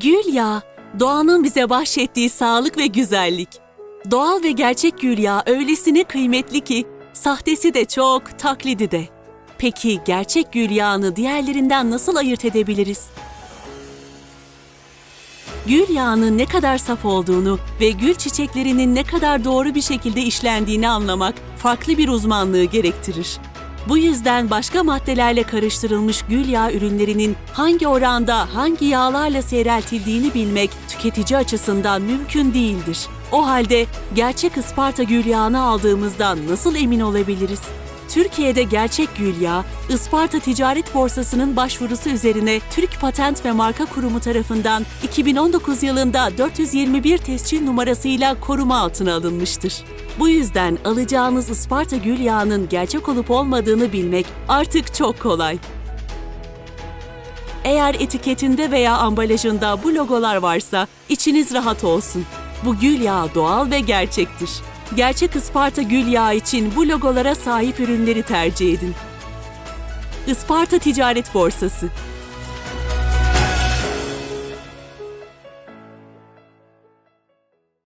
Gül yağı, doğanın bize bahşettiği sağlık ve güzellik. Doğal ve gerçek gül yağı öylesine kıymetli ki sahtesi de çok, taklidi de. Peki gerçek gül yağını diğerlerinden nasıl ayırt edebiliriz? Gül yağının ne kadar saf olduğunu ve gül çiçeklerinin ne kadar doğru bir şekilde işlendiğini anlamak farklı bir uzmanlığı gerektirir. Bu yüzden başka maddelerle karıştırılmış gül yağı ürünlerinin hangi oranda hangi yağlarla seyreltildiğini bilmek tüketici açısından mümkün değildir. O halde gerçek Isparta gül yağını aldığımızdan nasıl emin olabiliriz? Türkiye'de gerçek gül yağı, Isparta Ticaret Borsası'nın başvurusu üzerine Türk Patent ve Marka Kurumu tarafından 2019 yılında 421 tescil numarasıyla koruma altına alınmıştır. Bu yüzden alacağınız Isparta gül yağının gerçek olup olmadığını bilmek artık çok kolay. Eğer etiketinde veya ambalajında bu logolar varsa içiniz rahat olsun. Bu gül yağı doğal ve gerçektir. Gerçek Isparta gül yağı için bu logolara sahip ürünleri tercih edin. Isparta Ticaret Borsası